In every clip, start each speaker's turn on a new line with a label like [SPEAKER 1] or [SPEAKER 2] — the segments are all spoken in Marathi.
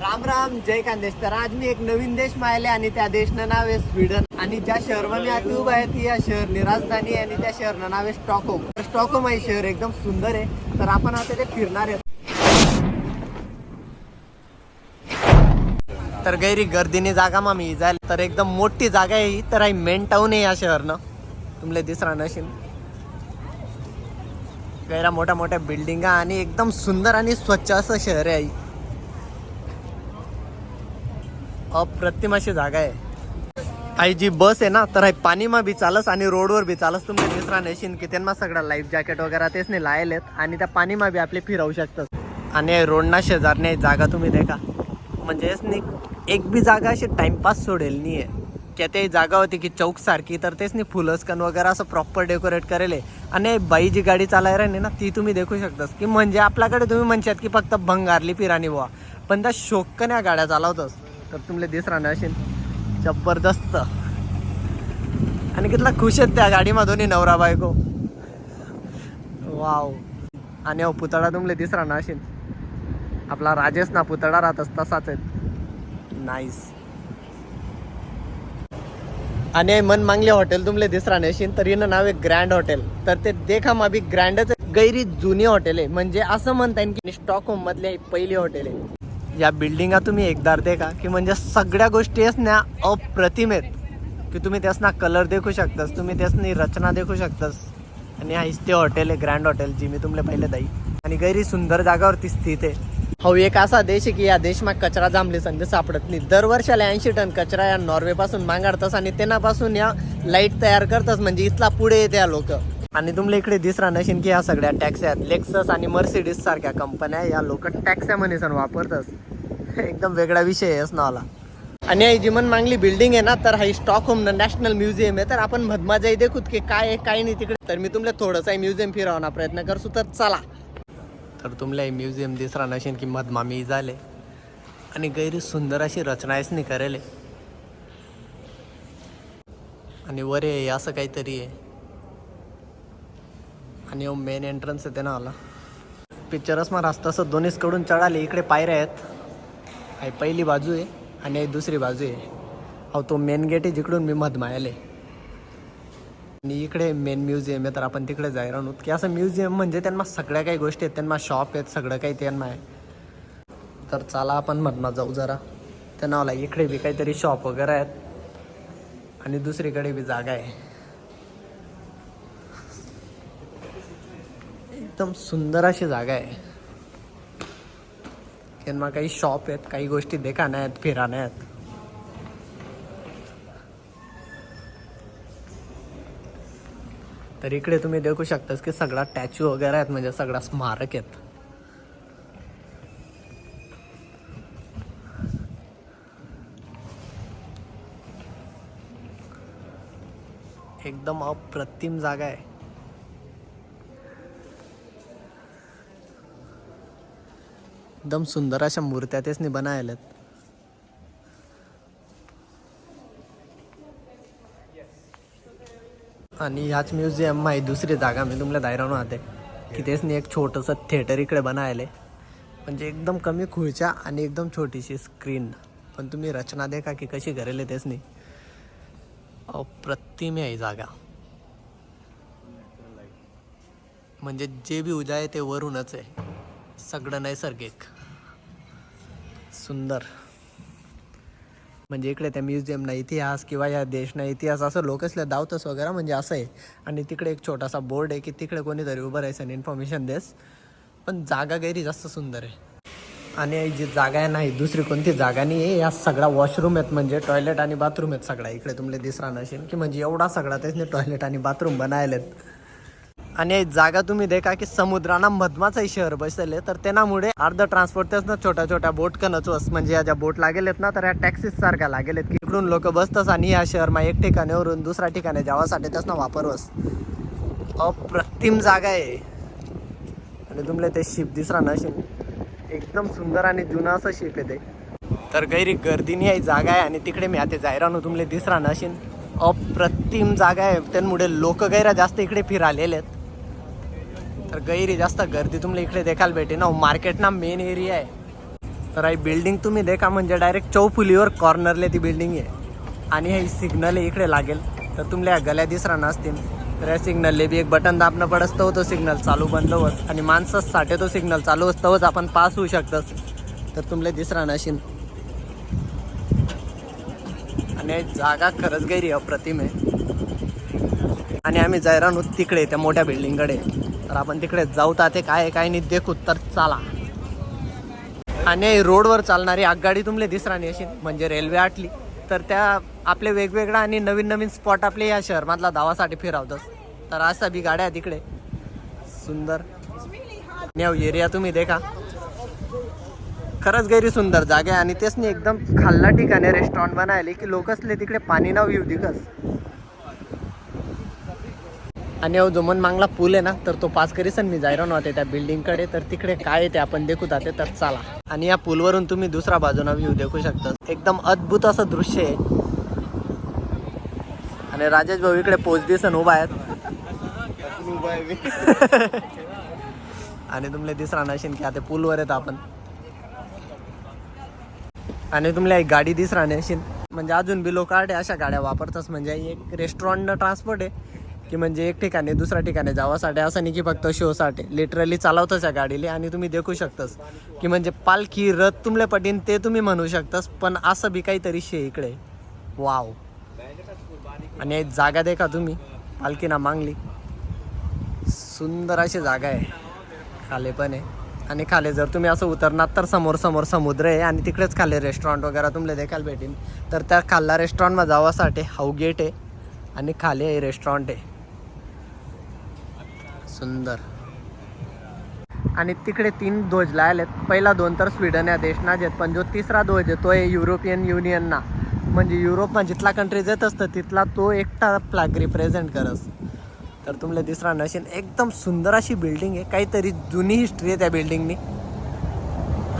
[SPEAKER 1] राम राम जय खानदेश तर आज मी एक नवीन देश माहिले आणि त्या देशनं नाव आहे स्वीडन. आणि ज्या शहर मी आता उभा आहे ती या शहरनी राजधानी आहे आणि त्या शहरनं नाव आहे स्टॉकहोम. तर स्टॉकहोम आहे शहर एकदम सुंदर आहे. तर आपण आता ते फिरणार आहे तर गैरी गर्दीने जागा मा मी जायला तर एकदम मोठी जागा आहे ही. तर आई मेन टाऊन आहे या शहरनं. तुमले दिसरा नशीन गैरा मोठ्या मोठ्या बिल्डिंगा आणि एकदम सुंदर आणि स्वच्छ असं शहर आहे ही. अप्रतिम अशी जागा आहे. आई जी बस आहे ना तर आहे पाणीमा बी चालस आणि रोडवर बी चालस. तुम्ही मित्रांनी नशीन की त्यांना सगळं लाईफ जॅकेट वगैरे तेच नाही लायलेत आणि त्या पाणीमा बी आपले फिरवू शकतात. आणि रोडना शेजारने जागा तुम्ही देखा. म्हणजेच नाही एक बी जागा अशी टाइमपास सोडेल नाही आहे की ते जागा होती की चौक सारखी तर तेच नाही फुलस्कन वगैरे असं प्रॉपर डेकोरेट करेल. आहे. आणि बाई जी गाडी चालायला राहिली ना ती तुम्ही देखू शकतास. की म्हणजे आपल्याकडे तुम्ही म्हणशात की फक्त भंगारली पिराणी बुवा. पण त्या शोकन या गाड्या चालवतस. तर तुमले दिस राहणार असेल. जबरदस्त. आणि कितला खुश आहेत त्या गाडीमधून नवरा बायको. वाव. आणि अहो पुतळा तुमले दिस राहणार असेल. आपला राजेश ना पुतळा राहत तसाच आहेत. नाईस आणि मन मांगले हॉटेल तुमले दिसरा नशीन तर हिनं नाव आहे ग्रँड हॉटेल तर ते देखा मा बी ग्रँडच गैरी जुनी हॉटेल आहे. म्हणजे असं म्हणता येईल की स्टॉकहोम मधले पहिली हॉटेल आहे. या बिल्डिंगा तुम्ही एकदार देखा की? म्हणजे सगळ्या गोष्टी आहेत ना अप्रतिम आहेत. की तुम्ही त्यासना कलर देखू शकतास तुम्ही त्यासनी रचना देखू शकतास. आणि हा ते हॉटेल आहे ग्रँड हॉटेल जी मी तुमले पहिले दाई. आणि गैरी सुंदर जागावरती स्थित आहे. हो एक असा देश आहे की या देशमा कचरा जांभली संधी सापडत नाही. दरवर्षाला ऐंशी टन कचरा या नॉर्वेपासून मांगाडतस आणि त्यांनापासून या लाइट तयार करतस. म्हणजे इथला पुढे येते या लोक. आणि तुमला इकडे दिसरा नशीन की या सगळ्या टॅक्स्या आहेत. लेक्सस आणि मर्सिडीज सारख्या कंपन्या या लोक टॅक्स्या म्हणीसन सण एकदम वेगळा विषय आहे नावाला आणि ही जी मन मांगली बिल्डिंग आहे ना तर हा स्टॉकहोम नॅशनल म्युझियम आहे. तर आपण मधमाजाही देखूत की काय आहे काय नाही तिकडे. तर मी तुमला थोडंसं म्युझियम फिरवणार प्रयत्न करसू तर चला. तर तुम्हाला हे म्युझियम दिसरा नशीन की मधमा मी झाले. आणि गैरी सुंदर अशी रचना आहेस नाही करेल. आणि वर आहे असं काहीतरी आहे. आणि हो मेन एंट्रन्स आहे ते ना आला. पिक्चरच मग रस्ता असं दोन्हीचकडून चढाले इकडे पायऱ्या आहेत. ही पहिली बाजू आहे आणि दुसरी बाजू आहे. अहो तो मेन गेट आहे जिकडून मी मधमायाले आणि इकडे मेन म्युझियम आहे तर आपण तिकडे जायला राहून की असं म्युझियम म्हणजे त्यांना सगळ्या काही गोष्टी आहेत त्यांना शॉप आहेत सगळं काही त्यांना आहे. तर चला आपण मधमा जाऊ जरा. त्या नावाला इकडे बी काहीतरी शॉप वगैरे आहेत. आणि दुसरीकडे बी जागा आहे. एकदम सुंदर अशी जागा आहे. त्यांना काही शॉप आहेत काही गोष्टी देखाण्या आहेत फिराण्या आहेत. तर इकडे तुम्ही देखू शकतास की सगळा टॅच्यू वगैरे आहेत म्हणजे सगळा स्मारक आहेत. एकदम अप्रतिम जागा आहे. एकदम सुंदर अशा मूर्त्या त्यासनी बनायल्यात. आणि ह्याच म्युझियम माही दुसरी जागा मी तुम्हाला दायरावून आते की तेच एक छोटंसं थिएटर इकडे बनायले. म्हणजे एकदम कमी खुर्च्या आणि एकदम छोटीशी स्क्रीन पण तुम्ही रचना देखा की कशी करेल तेच नाही अप्रतिम आहे जागा. म्हणजे जे बी उजा आहे ते वरूनच आहे. सगळं नैसर्गिक. सुंदर. म्हणजे इकडे त्या म्युझियमना इतिहास किंवा या देशना इतिहास असं लोकसला दावतस वगैरे म्हणजे असं आहे. आणि तिकडे एक छोटासा बोर्ड आहे की तिकडे कोणीतरी उभं राहायचं आणि इन्फॉर्मेशन देस. पण जागा गैरी जास्त सुंदर आहे. आणि जी जागा आहे नाही दुसरी कोणती जागा नाही आहे. या सगळा वॉशरूम आहेत म्हणजे टॉयलेट आणि बाथरूम आहेत सगळा इकडे तुमले दिसरा नसेल की म्हणजे एवढा सगळा त्याने टॉयलेट आणि बाथरूम बनायलेत आणि जागा तुम्ही देखा की समुद्राना मधमाचाही शहर बसले तर त्यामुळे अर्ध ट्रान्सपोर्ट तेच ना छोट्या छोट्या बोट कनच म्हणजे या ज्या बोट लागेलेत ना तर या टॅक्सीस सारख्या लागेलेत की इकडून लोक बसतस आणि या शहरमा एक ठिकाणीवरून दुसऱ्या ठिकाणी जावासाठी त्याच ना वापरवस अप्रतिम जागा आहे. आणि तुमले ते शिप दिसरा नशील एकदम सुंदर आणि जुना असं शिप आहे ते. तर गैरी गर्दीनी आहे जागा आहे आणि तिकडे मी आता जायरानो तुमले दिसरा ना अप्रतिम जागा आहे. त्यामुळे लोक गैरा जास्त इकडे फिरालेले आहेत तर गैरी जास्त गर्दी तुम्हाला इकडे देखायला भेटे ना. हो, मार्केट ना मेन एरिया आहे. तर ही बिल्डिंग तुम्ही देखा म्हणजे डायरेक्ट चौफुलीवर कॉर्नरले ती बिल्डिंग आहे. आणि हे सिग्नल इकडे लागेल. तर तुमल्या गल्या दिसरा नसतील तर या सिग्नलले बी एक बटन दाबणं पडत तो सिग्नल चालू बंद होत. आणि माणसासाठी तो सिग्नल चालू असतोच आपण पास होऊ शकतो तर तुमले दिसरा नशीन आणि जागा खरंच गैरी अप्रतिम आहे. आणि आम्ही जायरा नु तिकडे त्या मोठ्या बिल्डिंगकडे तर आपण तिकडे जाऊ ते काय काय नाही देखू तर चाला. आणि रोडवर चालणारी आगगाडी तुमले दिसराणी अशी म्हणजे रेल्वे आटली. तर त्या आपले वेगवेगळा आणि नवीन नवीन स्पॉट आपले या शहरमधला धावासाठी फिरावतस. तर असा बी गाड्या तिकडे. सुंदर. एरिया तुम्ही देखा. खरंच गैरी सुंदर जागा आहे. आणि तेच नाही एकदम खाल्ला ठिकाणी रेस्टॉरंट बनायले की लोकसले तिकडे पाणी नाव येऊ दिकस आणि अहो जो मन मांगला पूल आहे ना तर तो पास करीसन मी. जायरा नव्हते त्या बिल्डिंगकडे तर तिकडे काय ते आपण देखू जाते तर चला. आणि या पूलवरून तुम्ही दुसरा बाजूना व्ह्यू देखू शकता. एकदम अद्भुत असं दृश्य आहे. आणि राजेश भाऊ इकडे पोच दिसन उभा आहेत. आणि तुमले दिसरा नशीन की आता पूलवर येत आपण. आणि तुम्हाला एक गाडी दिसरा नशीन. म्हणजे अजून बी लोक आहे अशा गाड्या वापरतात. म्हणजे एक रेस्टॉरंट ट्रान्सपोर्ट आहे. की म्हणजे एक ठिकाणी दुसऱ्या ठिकाणी जावासाठी असं नाही की फक्त शोसाठी लिटरली चालवतच या गाडीला आणि तुम्ही देखू शकतास. की म्हणजे पालखी रथ तुमले पटीन ते तुम्ही म्हणू शकतास पण असं बी काहीतरी शे इकडे. वाव आणि जागा देखा तुम्ही. पालखी ना मागली. सुंदर अशी जागा आहे. खाले पण आहे. आणि खाले जर तुम्ही असं उतरणार तर समोर समोर समुद्र आहे आणि तिकडेच खाले रेस्टॉरंट वगैरे तुमले देखायला भेटेल तर त्या खाल्ला रेस्टॉरंटमध्ये जावासाठी हाऊ गेट आहे. आणि खाली आहे रेस्टॉरंट आहे. सुंदर. आणि तिकडे तीन ध्वज लायलेत. पहिला दोन तर स्वीडन या देशना आहेत पण जो तिसरा ध्वज आहे तो आहे युरोपियन युनियनना. म्हणजे युरोपमा जितला कंट्रीज येत असतं तिथला तो एकटा फ्लॅग रिप्रेझेंट करस. तर तुमले दिसरा नशीन एकदम सुंदर अशी बिल्डिंग आहे. काहीतरी जुनी हिस्ट्री आहे त्या बिल्डिंगनी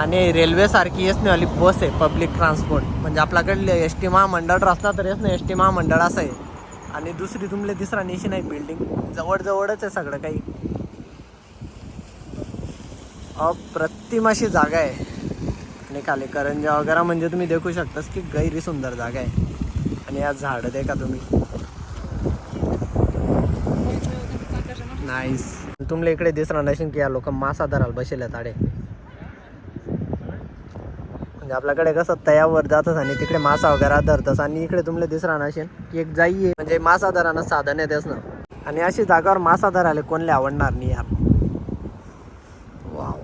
[SPEAKER 1] आणि रेल्वेसारखी येस नाही आली बस आहे पब्लिक ट्रान्सपोर्ट म्हणजे आपल्याकडले एस टी महामंडळ रस्ता तर येस ना एस टी महामंडळ असं आहे. आणि दुसरी तुमले दिसरा नेशी नाही बिल्डिंग जवळजवळच आहे सगळं काही. अप्रतिम अशी जागा आहे. आणि खाली करंजा वगैरे म्हणजे तुम्ही देखू शकतास की गैरी सुंदर जागा आहे. आणि या झाडं देखा तुम्ही. नाईस तुमले इकडे दिसणार नसेल की या लोक मासा धराल बसेल ताडे म्हणजे आपल्याकडे कसं तयावर जातच आणि तिकडे मासा वगैरे धरतस आणि इकडे तुमले दिसणार असेल की एक जाई आहे. म्हणजे मासा धरानं साधन आहे तेच ना आणि अशी जागावर मासा धरायला कोणले आवडणार नाही यार. वाव.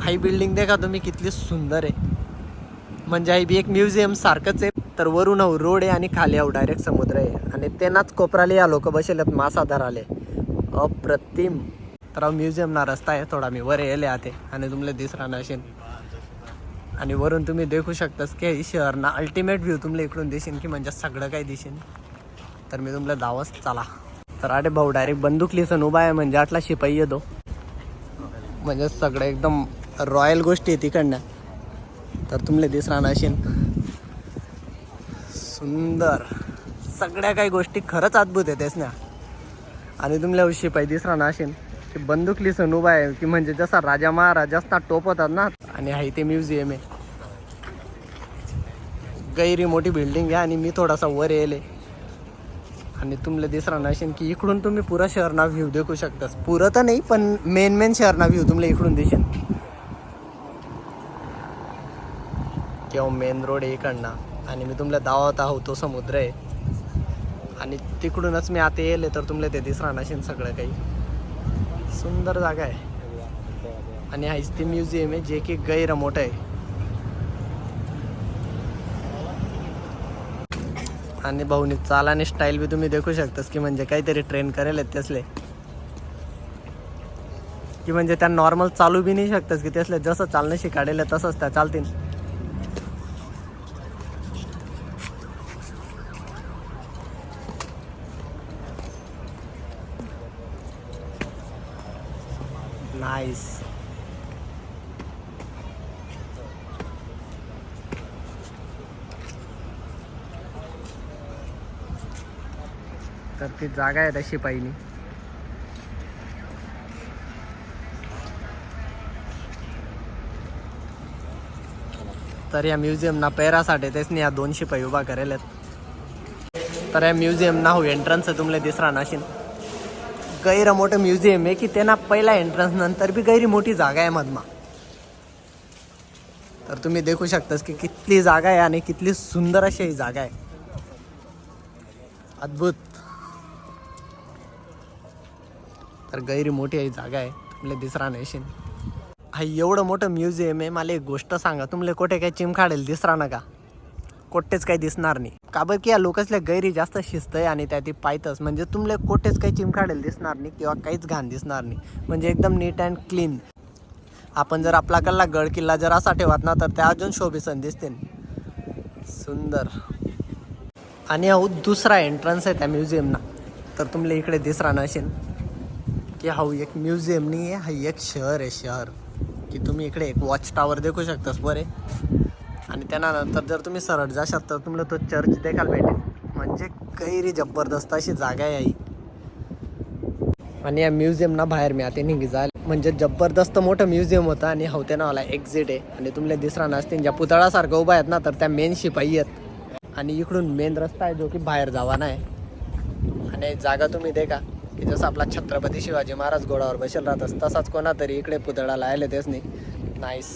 [SPEAKER 1] हाई बिल्डिंग देखा तुम्ही कितली सुंदर आहे. म्हणजे आई बी एक म्युझियम सारखंच आहे. तर वरून रोड आहे आणि खाली आहो डायरेक्ट समुद्र आहे. आणि त्यांनाच कोपराले या लोक बसेल मासा धराले अप्रतिम. तर म्युझियम ना रस्ता आहे. थोडा मी वर येले आते. आणि तुमले दिसरा नसेल आणि वरून तुम्ही देखू शकतास की शहर ना अल्टिमेट व्ह्यू तुम्हाला इकडून दिसेन की म्हणजे सगळं काही दिसेन. तर मी तुम्हाला दावस चला. तर अरे भाऊ डायरेक्ट बंदूक लिसन उभा आहे म्हणजे आटला शिपाई येतो. म्हणजे सगळं एकदम रॉयल गोष्टी आहे तिकडनं. तर तुमले दिसणार नशीन सुंदर. सगळ्या काही गोष्टी खरंच अद्भुत आहे तेच ना? आणि तुम्हाला शिपाई दिसणार नशीन की बंदूक लिसन उभा आहे की म्हणजे जसा राजा महाराजासना टोप होतात ना? आणि हाय ते म्युझियम आहे. गैरी मोठी बिल्डिंग आहे आणि मी थोडासा वर येले आणि तुमले दिसणार नसेल की इकडून तुम्ही पुरा शहरना व्ह्यू देखू शकतास. पुरं तर नाही पण मेन मेन शहरना व्ह्यू तुमले इकडून दिसेल. किंवा मेन रोड आहे इकडनं. आणि मी तुम्हाला दावत आहो तो समुद्र आहे. आणि तिकडूनच मी आता येले तर तुमले ते दिसणार नसेल सगळं काही. सुंदर जागा आहे. आणि हाच ते म्युझियम आहे जे की गैर मोठं आहे. आणि भाऊनी चाल आणि स्टाईल बी तुम्ही देखू शकतास की म्हणजे काहीतरी ट्रेन करेल आहेत त्यासले. की म्हणजे त्या नॉर्मल चालू बी नाही शकतास की त्यासले जसं चालणं शिकाडेल तसंच त्या चालतील. नाईस तर ती जागा आहे तशी पाहिली. तर या म्युझियमना पैरासाठी नाही या दोन शिपाई उभा करेल तर या म्युझियम ना हो एंट्रन्स तुमले दिसरा नाशीन गैर मोठं म्युझियम आहे की त्यांना पहिला एंट्रन्स नंतर बी गैरी मोठी जागा आहे मधमा. तर तुम्ही देखू शकतास की कितली जागा आहे आणि कितली सुंदर अशी ही जागा आहे. अद्भुत. तर गैरी मोठी आहे जागा आहे. तुमले दिसरा नशीन हा एवढं मोठं म्युझियम आहे मला एक गोष्ट सांगा. तुमले कुठे काही चिमखाडेल दिसरा ना का? कोठेच काही दिसणार नाही. का बरं की या लोकसल्या गैरी जास्त शिस्त आहे आणि त्या ती पायतच म्हणजे तुमले कोठेच काही चिमखाडेल दिसणार नाही किंवा काहीच घाण दिसणार नाही. म्हणजे एकदम नीट अँड क्लीन. आपण जर आपला कल्ला गड किल्ला जर असा ठेवत ना तर त्या अजून शोभेसन दिसतील सुंदर. आणि हा दुसरा एंट्रन्स आहे त्या म्युझियमना. तर तुमले इकडे दिसरा नसेल की हा एक म्युझियम नाही आहे हा एक शहर आहे शहर. की तुम्ही इकडे एक वॉच टॉवर देखू शकतास बरे. आणि त्यानंतर जर तुम्ही सरळ जाशात तर तुम्हाला तो चर्च देखायला भेटेल. म्हणजे कैरी जबरदस्त अशी जागा आहे आई. आणि या म्युझियमना बाहेर मी आता निघी जायला. म्हणजे जबरदस्त मोठं म्युझियम होतं आणि हो, हवते नावाला एक्झिट आहे. आणि तुमले दिसरा नसतील ज्या पुतळासारखं उभा आहेत ना तर त्या मेन शिपाई आहेत. आणि इकडून मेन रस्ता आहे जो की बाहेर जावा नाही आणि जागा तुम्ही देखा. की जसं आपला छत्रपती शिवाजी महाराज घोडावर बसेल राहतस तसाच कोणातरी इकडे पुतळा आले तेच नाही नाईस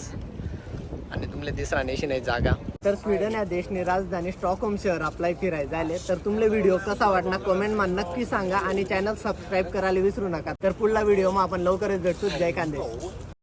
[SPEAKER 1] आणि तुमले दिसरा नेशी नाही जागा. तर स्वीडन या देशनी राजधानी स्टॉकहोम शहर आपला फिरायला झाले तर तुमले व्हिडिओ कसा वाटणार कमेंट मा नक्की सांगा आणि चॅनल सबस्क्राईब करायला विसरू नका. तर पुढला व्हिडिओ मग आपण लवकरच भेटतो जय कांदे.